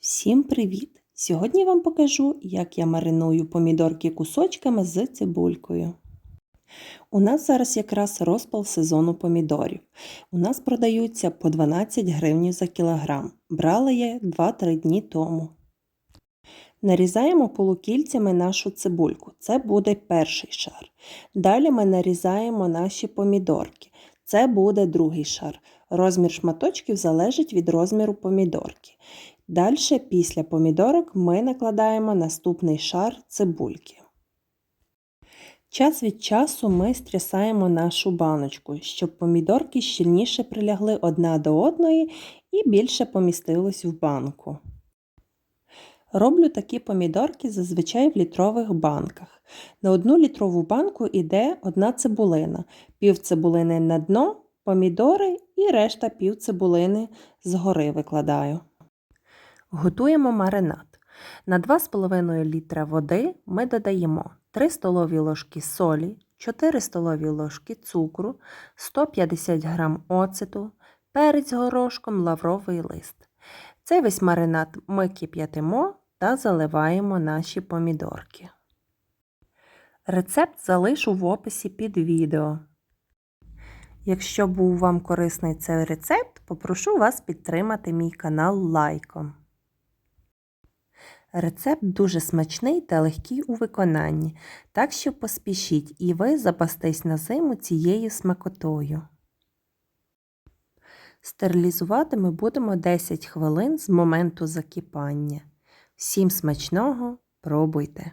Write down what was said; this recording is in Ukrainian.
Всім привіт! Сьогодні вам покажу, як я мариную помідорки кусочками з цибулькою. У нас зараз якраз розпал сезону помідорів. У нас продаються по 12 гривень за кілограм. Брала я 2-3 дні тому. Нарізаємо полукільцями нашу цибульку. Це буде перший шар. Далі ми нарізаємо наші помідорки. Це буде другий шар. Розмір шматочків залежить від розміру помідорки. Далі, після помідорок, ми накладаємо наступний шар цибульки. Час від часу ми стрясаємо нашу баночку, щоб помідорки щільніше прилягли одна до одної і більше помістилось в банку. Роблю такі помідорки зазвичай в літрових банках. На одну літрову банку йде одна цибулина, пів цибулини на дно, помідори і решта пів цибулини згори викладаю. Готуємо маринад. На 2,5 літра води ми додаємо 3 столові ложки солі, 4 столові ложки цукру, 150 г оцету, перець горошком, лавровий лист. Цей весь маринад ми кип'ятимо та заливаємо наші помідорки. Рецепт залишу в описі під відео. Якщо був вам корисний цей рецепт, попрошу вас підтримати мій канал лайком. Рецепт дуже смачний та легкий у виконанні, так що поспішіть і ви запастись на зиму цією смакотою. Стерилізувати ми будемо 10 хвилин з моменту закипання. Всім смачного, пробуйте!